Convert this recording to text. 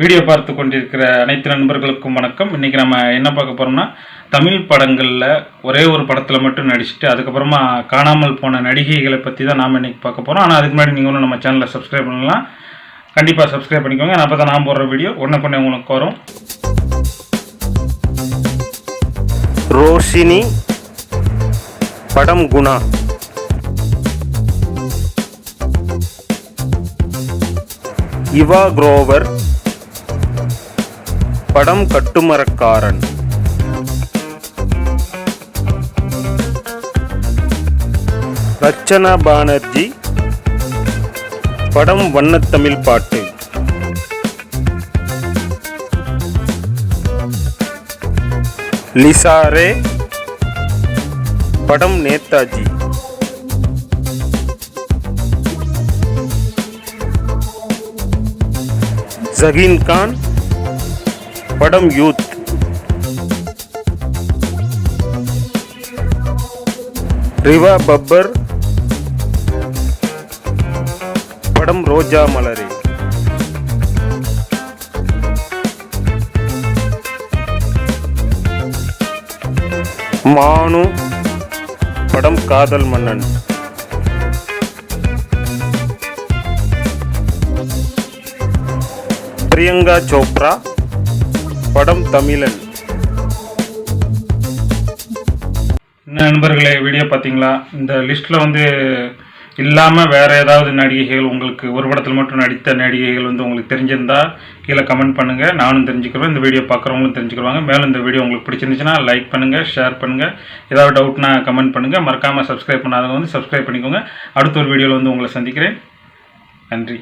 Video பார்த்து கொண்டிருக்கிற அனைத்து நண்பர்களுக்கும் வணக்கம். இன்றைக்கி நம்ம என்ன பார்க்க போகிறோம்னா தமிழ் படங்களில் ஒரே ஒரு படத்தில் மட்டும் நடிச்சுட்டு அதுக்கப்புறமா காணாமல் போன நடிகைகளை பற்றி தான் நாம் இன்றைக்கி பார்க்க போகிறோம் ஆனால் அதுக்கு முன்னாடி நீங்கள் நம்ம சேனலை சப்ஸ்கிரைப் பண்ணலாம். கண்டிப்பாக சப்ஸ்கிரைப் பண்ணிக்கோங்க. அப்போ தான் நான் போடுற வீடியோ உடனே கொண்டே உங்களுக்கு வரும். ரோஷினி படம் குணா. இவா குரோவர் படம் கட்டுமரக்காரன். ரச்சனா பானர்ஜி படம் வண்ணத்தமிழ் பாட்டு. லிசாரே படம் நேதாஜி. ஜகீன் கான் படம் யூத் ரிவா பப்பர் படம் ரோஜா மலரே மானு படம் காதல் மன்னன் பிரியங்கா சோப்ரா படம் தமிழன். என்ன நண்பர்களே வீடியோ பார்த்தீங்களா? இந்த லிஸ்ட்டில் வந்து இல்லாமல் வேறு ஏதாவது நடிகைகள் உங்களுக்கு ஒரு படத்தில் மட்டும் நடித்த நடிகைகள் வந்து உங்களுக்கு தெரிஞ்சிருந்தா கீழே கமெண்ட் பண்ணுங்கள் நானும் தெரிஞ்சுக்கிறேன். இந்த வீடியோ பார்க்குறவங்களும் தெரிஞ்சுக்கிடுவாங்க மேலும் இந்த வீடியோ உங்களுக்கு பிடிச்சிருந்துச்சுன்னா லைக் பண்ணுங்கள் ஷேர் பண்ணுங்கள் ஏதாவது டவுட்னா கமெண்ட் பண்ணுங்கள் மறக்காமல் சப்ஸ்கிரைப் பண்ணாதவங்க வந்து சப்ஸ்கிரைப் பண்ணிக்கோங்க. அடுத்த ஒரு வீடியோவில் வந்து உங்களை சந்திக்கிறேன். நன்றி.